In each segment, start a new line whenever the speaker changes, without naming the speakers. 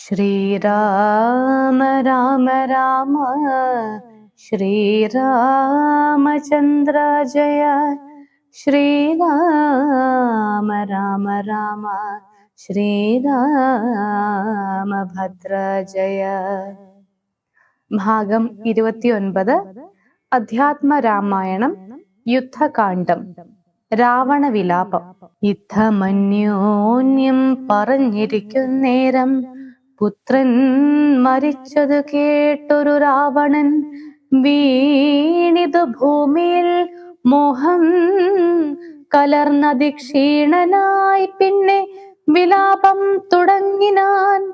ശ്രീരാമ രാമ രാമ ശ്രീരാമചന്ദ്ര ജയ ശ്രീരാമ രാമ രാമ ശ്രീരാമഭദ്ര ജയ. ഭാഗം ഇരുപത്തിയൊൻപത്. അധ്യാത്മ രാമായണം യുദ്ധകാന്ഡം. രാവണ വിലാപം. യുദ്ധമന്യോന്യം പറഞ്ഞിരിക്കുന്നേരം പുത്രൻ മരിച്ചത് കേട്ടൊരു രാവണൻ. വീണിതു ഭൂമിയിൽ മോഹം. കലർന്നതി ക്ഷീണനായി പിന്നെ വിലാപം തുടങ്ങിനാൻ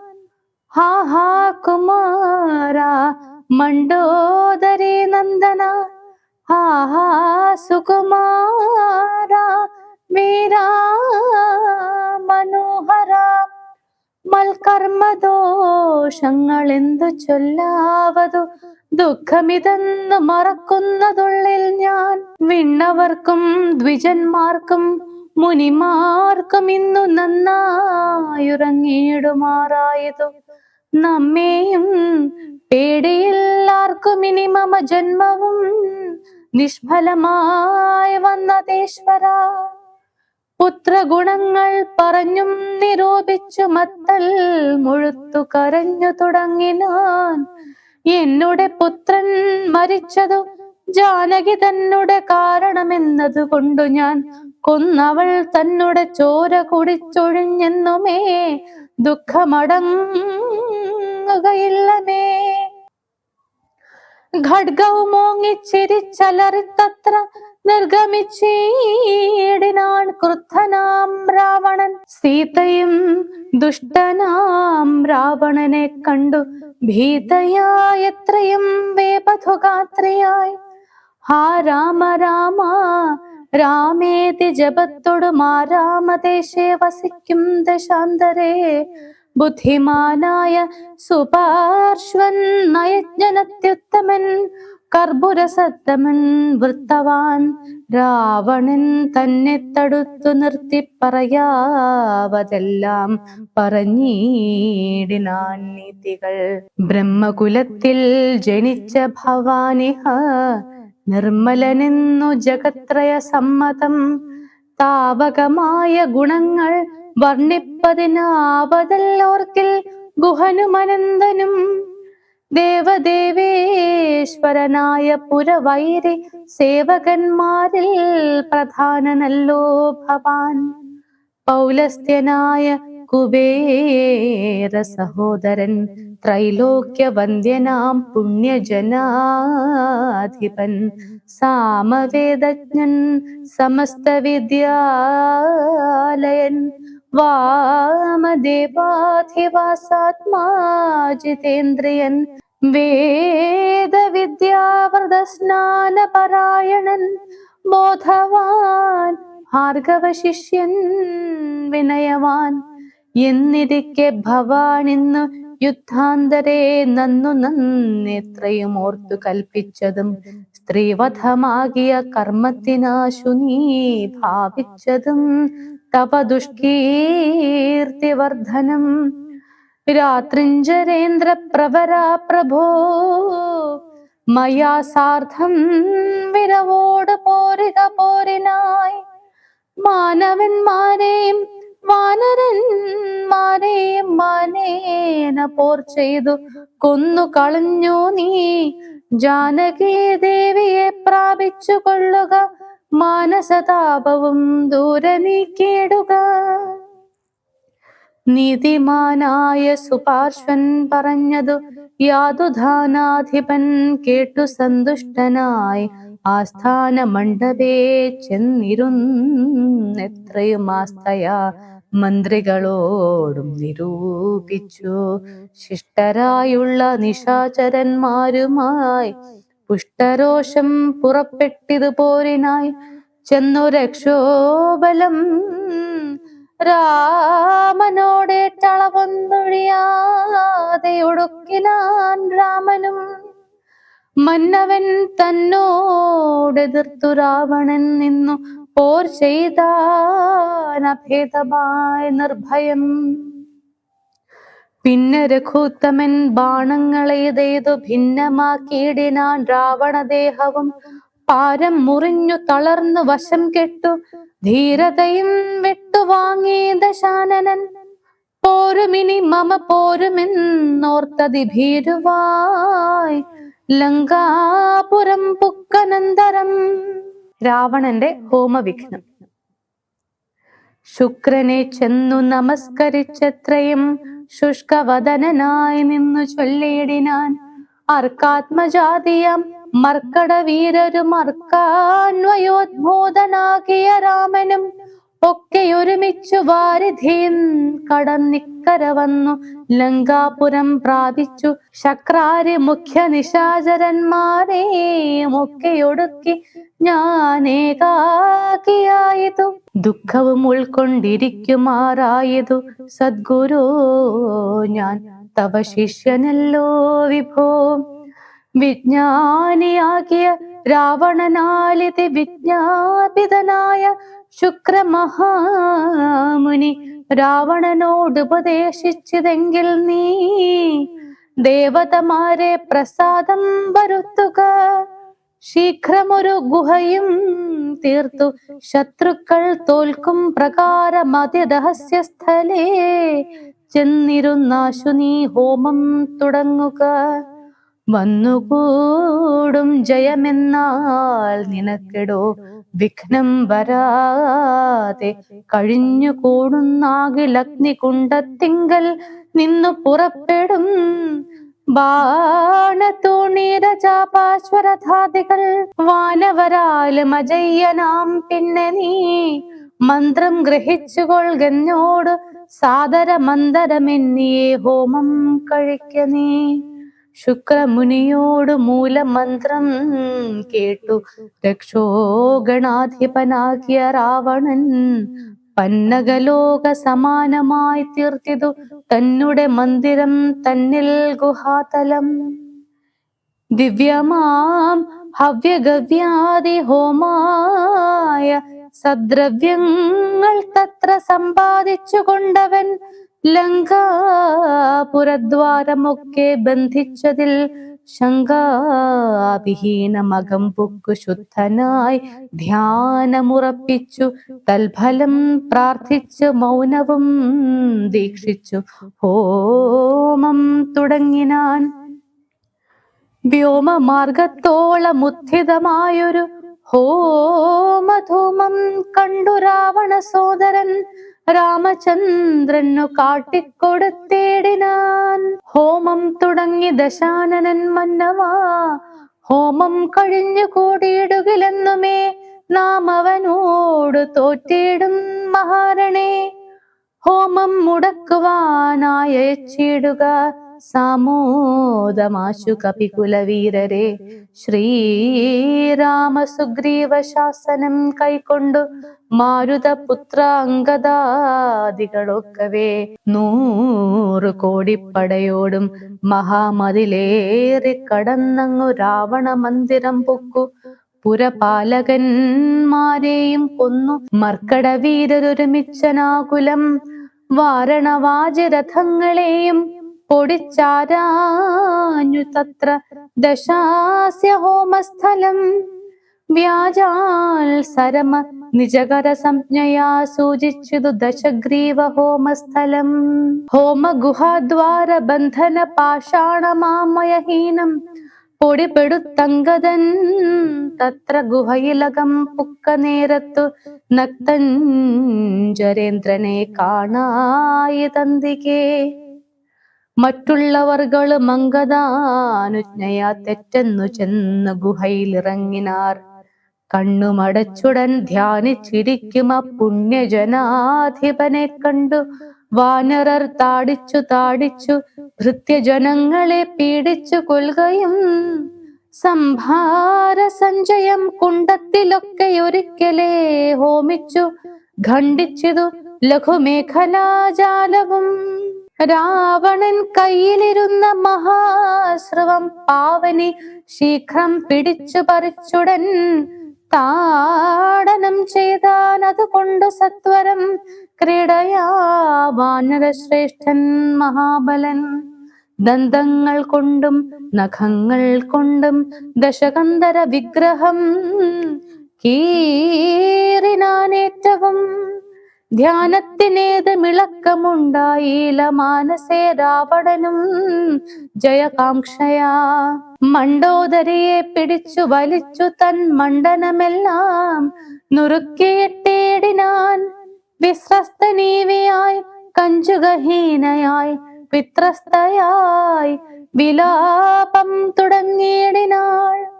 ഹാ ഹാ കുമാര മണ്ടോദരി നന്ദന. ഹാ ഹാ സുകുമാര വീരാ മനോഹര മൽക്കർമ്മദോഷങ്ങൾ എന്തു ചൊല്ലാവതു? ദുഃഖമിതെന്ന് മറക്കുന്നതുള്ളിൽ ഞാൻ വിണ്ണവർക്കും ദ്വിജന്മാർക്കും മുനിമാർക്കും ഇന്നു നന്നായുറങ്ങിയിടുമാറായതു. നമ്മെയും പേടിയില്ലാർക്കും ഇനി മമ ജന്മവും നിഷ്ഫലമായി വന്നതേശ്വര. പുത്രഗുണങ്ങൾ പറഞ്ഞും നിരൂപിച്ചു മത്തൽ മുഴുത്തു കരഞ്ഞു തുടങ്ങിനാൻ. എന്നുടെ പുത്രൻ മരിച്ചതു ജാനകി തന്നുടെ കാരണമെന്നത് കൊണ്ടു ഞാൻ കൊന്നവൾ തന്നുടെ ചോര കുടിച്ചൊഴിഞ്ഞെന്നുമേ. ദുഃഖമടങ്ങുകയില്ലമേ. ഖഡ്ഗവും മോങ്ങിച്ചിരിച്ചലറിത്തത്ര നിർഗമിച്ചീടിനാൻ ക്രുദ്ധനാം രാവണൻ. സീതയും ദുഷ്ടനാം രാവണനെ കണ്ടു. ഭീതയായ എത്രയും വേപഥുഗാത്രയായി ഹാ രാമ രാമ രാമേതി ജപത്തൊടുമാ മാരാമദേശേ വസിക്കും ദശാന്തരേ. ബുദ്ധിമാനായ സുപാർശ്വൻ നയജ്ഞനത്യുത്തമൻ കർപ്പുരസത്തമൻ വൃത്തവാൻ രാവണൻ തന്നെ തടുത്തു നിർത്തി പറയാവതെല്ലാം പറഞ്ഞീടിനാൻ നീതികൾ ബ്രഹ്മകുലത്തിൽ ജനിച്ച ഭവാനിഹ നിർമ്മലനെന്നു ജഗത്രയ സമ്മതം. താപകമായ ഗുണങ്ങൾ വർണിപ്പതിനാവതല്ലോർക്കിൽ ഗുഹനുമനന്തനും ദേവദേവേശ്വരനായ പുരവൈരി സേവകന്മാരിൽ പ്രധാനനല്ലോ ഭവാൻ. പൗലസ്ത്യനായ കുബേര സഹോദരൻ ത്രൈലോക്യ വന്ദ്യനാം പുണ്യജനാധിപൻ സാമവേദജ്ഞൻ സമസ്ത വിദ്യാലയൻ വാമദേവാധിവാസാത്മാ ജിതേന്ദ്രിയൻ വേദവിദ്യാവൃതസ്നാനപരായണൻ ബോധവാൻ ഭാർഗവശിഷ്യൻ വിനയവാൻ. എന്നിരിക്കെ ഭവാനിന്ന് യുദ്ധാന്തരെ നന്നു നന്നിത്രയും ഓർത്തു കൽപ്പിച്ചതും സ്ത്രീവധമാകിയ കർമ്മത്തിനാശു നീ ഭാവിച്ചതും തപ ദുഷ്കീർത്തിവർദ്ധനം. രാത്രിഞ്ചരേന്ദ്ര പ്രവരാ പ്രഭോ മയാ സാർദ്ധം വിരവോട് പോരിത പോരിനായി. മാനവന്മാരെയും വാനരന്മാരെയും മാനേന പോർ ചെയ്തു കൊന്നു കളഞ്ഞു നീ. ജാനകീ ദേവിയെ പ്രാപിച്ചു കൊള്ളുക മാനസതാപവും ദൂരെ നീതിമാനായ സുപാർശ്വൻ പറഞ്ഞതു. യാതുധാനാധിപൻ കേട്ടു സന്തുഷ്ടനായി. ആസ്ഥാന മണ്ഡപേ ചെന്നിരുന്നെത്രയും ആസ്ഥയാ. മന്ത്രികളോടും നിരൂപിച്ചു. ശിഷ്ടരായുള്ള നിശാചരന്മാരുമായി പുഷ്ടരോഷം പുറപ്പെട്ടിതു പോരിനായി ചെന്നു രക്ഷോബലം രാമനോടേറ്റളവൊന്നൊഴിയാതെ ഒടുക്കിലാൻ രാമനും മന്നവൻ തന്നോടെതിർത്തു രാവണൻ നിന്നു പോർ ചെയ്താനഭേദമായി നിർഭയം. പിന്നെ രഘുത്തമൻ ബാണങ്ങളേതേതു ഭിന്നമാക്കിയിടിനാൻ രാവണദേഹവും പാരം മുറിഞ്ഞു തളർന്നു വശം കെട്ടു ധീരതയും വിട്ടുവാങ്ങി ദശാനനൻ. പോരുമിനി മമ പോരുമെന്നോർത്തതി ഭീരുവായി. ലങ്കാപുരം പുക്കനന്തരം. രാവണന്റെ ഹോമവിഘ്നം. ശുക്രനെ ചെന്നു നമസ്കരിച്ചത്രയും ശുഷ്കവദനായി നിന്നു ചൊല്ലിയിടിനാൻ. അർക്കാത്മജാതിയം മർക്കട വീരരും രാമനും ഒക്കെ ഒരുമിച്ചു വാരിധിയും കടന്നിക്കര വന്നു. ലങ്കാപുരം പ്രാപിച്ചു. ശക്രാരി മുഖ്യ നിശാചരന്മാരെയും ഒക്കെ ഒടുക്കി ഞാനേകാക്കിയായതു ദുഃഖവും ഉൾക്കൊണ്ടിരിക്കുമാറായതു. സദ്ഗുരു ഞാൻ തവ ശിഷ്യനല്ലോ വിഭോ. വിജ്ഞാനിയാകിയ രാവണനാലിതി വിജ്ഞാപിതനായ ശുക്രമഹാമുനി രാവണനോട് ഉപദേശിച്ചതെങ്കിൽ നീ ദേവതമാരെ പ്രസാദം വരുത്തുക. ശീഘ്രമൊരു ഗുഹയും തീർത്തു. ശത്രുക്കൾ തോൽക്കും പ്രകാരം അതിരഹസ്യസ്ഥലേ ചെന്നിരുന്നാശു നീ ഹോമം തുടങ്ങുക. വന്നുകൂടും ജയമെന്നാൽ നിനക്കെടോ വിഘ്നം വരാതെ കഴിഞ്ഞു കൂടുന്നാകിലഗ്നി കുണ്ടത്തിങ്കൽ നിന്നു പുറപ്പെടും. ബാണത്തൂണീരചാപാശ്വരധാദികൾ വാനവരാലും അജയ്യനാം പിന്നെ നീ. മന്ത്രം ഗ്രഹിച്ചുകൊൾകെന്നോട് സാദര മന്ദരമെന്നിയെ ഹോമം കഴിക്ക നീ. ശുക്രമുനിയോട് മൂലമന്ത്രം കേട്ടു. രക്ഷോഗണാധിപനാകിയ രാവണൻ പന്നകലോക സമാനമായി തീർത്തിതു. തന്നുടെ മന്ദിരം തന്നിൽ ഗുഹാതലം. ദിവ്യമാം ഹവ്യഗവ്യാദി ഹോമായ സദ്രവ്യങ്ങൾ തത്ര സമ്പാദിച്ചു കൊണ്ടവൻ ലങ്കാപുരദ്വാരമൊക്കെ ബന്ധിച്ചതിൽ ശങ്കാവിഹീനമകം പൊക്കു ശുദ്ധനായി ധ്യാനമുറപ്പിച്ചു. തൽഫലം പ്രാർത്ഥിച്ചു മൗനവും ദീക്ഷിച്ചു. ഹോമം തുടങ്ങിനാൻ വ്യോമമാർഗത്തോളമുദ്ധിതമായൊരു ഹോമധൂമം കണ്ടു രാവണ സോദരൻ. രാമചന്ദ്രനു കാട്ടിക്കൊടുത്തേടിനാൻ. ഹോമം തുടങ്ങി ദശാനനൻ മന്നവാ. ഹോമം കഴിഞ്ഞു കൂടിയിടുകിലെന്നുമേ നാം അവനോട് തോറ്റിടും മഹാരണേ. ഹോമം മുടക്കുവാനായിടുക അയച്ചിടുക സാമോദമാശു കപികുലവീരരെ ശ്രീരാമ സുഗ്രീവ ശാസനം കൈക്കൊണ്ടു മാരുതപുത്ര അംഗദാദികളൊക്കവേ നൂറു കോടിപ്പടയോടും മഹാമതിലേറി കടന്നങ്ങു രാവണ മന്ദിരം പൊക്കു. പുരപാലകന്മാരെയും കൊന്നു. മർക്കട വീരരൊരുമിച്ചനാകുലം വാരണവാജരഥങ്ങളെയും പൊടിച്ചാരാഞ്ഞു തത്ര ദശാസ്യ ഹോമസ്ഥലം വ്യാജാൽ സരമ നിജകര സംജ്ഞയാ സൂചിച്ചതു ദശഗ്രീവ ഹോമസ്ഥലം ഹോമഗുഹാദ്വാര ബന്ധന പാഷാണമാമയഹീനം പൊടിപെടുത്തങ്കതൻ തത്ര ഗുഹയിലകം പുക്ക നേരത്തു നക്തഞ്ചരേന്ദ്രനെ കാണായി തന്തികേ. മറ്റുള്ളവർകൾ മങ്കതാനുജ്ഞയാ തെറ്റെന്നു ചെന്ന് ഗുഹയിലിറങ്ങിനാർ. കണ്ണുമടച്ചുടൻ ധ്യാനിച്ചിരിക്കും ആ പുണ്യജനാധിപനെ കണ്ടു. വാനരർ താടിച്ചു താടിച്ചു ഭൃത്യജനങ്ങളെ പീഡിച്ചു കൊൽകയും സംഭാര സഞ്ചയം കുണ്ടത്തിലൊക്കെ ഒരിക്കലേ ഹോമിച്ചു ഖണ്ഡിച്ചതു ലഘുമേഖലാജാലവും. രാവണൻ കയ്യിലിരുന്ന മഹാശ്രവം പാവനി ശീഘ്രം പിടിച്ചു പറിച്ചുടൻ താടനം ചെയ്താൻ അതുകൊണ്ടു സത്വരം. ക്രീഡയാ വാനരശ്രേഷ്ഠൻ മഹാബലൻ. ദന്തങ്ങൾ കൊണ്ടും നഖങ്ങൾ കൊണ്ടും ദശകന്ധര വിഗ്രഹം കീറിനാനേറ്റവും ധ്യാനത്തിനേത് മിളക്കമുണ്ടായില മാനസേ ജയകാംക്ഷയാ മണ്ടോദരിയെ പിടിച്ചു വലിച്ചു തൻ മണ്ഡനമെല്ലാം. നുറുക്കിയിട്ടേടിനാൻ വിശ്രസ്തനീവിയായി കഞ്ചുകഹീനയായി വിത്രസ്തയായി വിലാപം തുടങ്ങിയിടിനാൾ.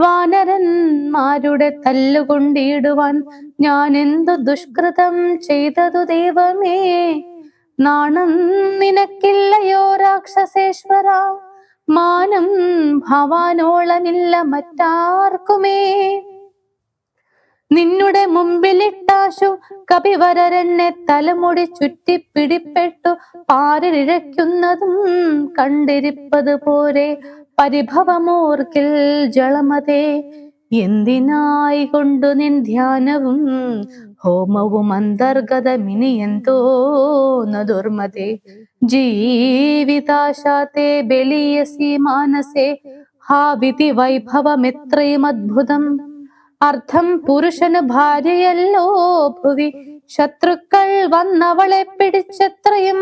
വാനരന്മാരുടെ തല്ലുകൊണ്ടിടുവാൻ ഞാൻ എന്തു ദുഷ്കൃതം ചെയ്തതു ദൈവമേ? നാണം നിനക്കില്ലയോ രാക്ഷസേശ്വര? മാനം ഭവാനോളമില്ല മറ്റാർക്കുമേ? നിന്നുടെ മുമ്പിലിട്ടാശു കപിവരരെന്നെ തലമുടി ചുറ്റി പിടിപ്പെട്ടു പാരിഴയ്ക്കുന്നതും കണ്ടിരിപ്പത് പോരെ പരിഭവമോർക്കിൽ ജളമതേ എന്തിനായി കൊണ്ടു നിൻ ധ്യാനവും ഹോമവും അന്തർഗതമിനി എന്തോന്ന ദുർമതേ ജീവിതാശാത്തെ ബലിയസി മാനസേ ഹാ വിധി വൈഭവമെത്രയും അദ്ഭുതം അർത്ഥം പുരുഷന് ഭാര്യയല്ലോ ഭുവി. ശത്രുക്കൾ വന്നവളെ പിടിച്ചത്രയും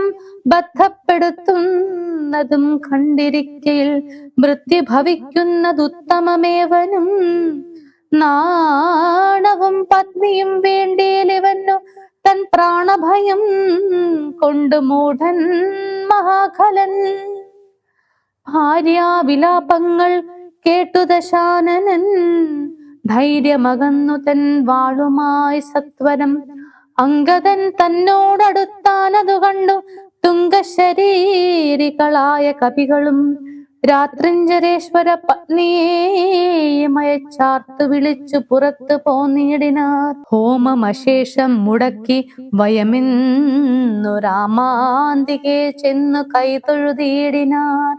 ബദ്ധപ്പെടുത്തുന്നതും കണ്ടിരിക്കയിൽ മൃത്യു ഭവിക്കുന്നതുത്തമമേവനും നാണവും പത്നിയും വേണ്ടിയിലിവനു തൻ പ്രാണഭയം കൊണ്ട് മൂഢൻ മഹാഖലൻ. ഭാര്യാവിലാപങ്ങൾ കേട്ടു ദശാനനൻ. ധൈര്യമകന്നു തൻ വാളുമായി സത്വരം. അങ്കദൻ തന്നോടടുത്താനതു കണ്ടു തുങ്കശരീരികളായ കവികളും. രാത്രിഞ്ചരേശ്വര പത്നിയേയമയച്ചാർത്തു വിളിച്ചു പുറത്തു പോന്നിടിനാർ ഹോമമശേഷം മുടക്കി വയമിന്നു രാമാന്തികെ ചെന്നു കൈതൊഴുതിയിടിനാർ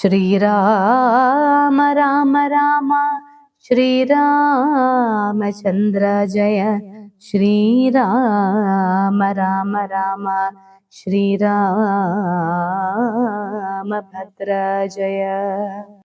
श्रीराम राम राम श्रीरामचन्द्र जय। श्रीराम राम राम श्रीरामभद्र जय।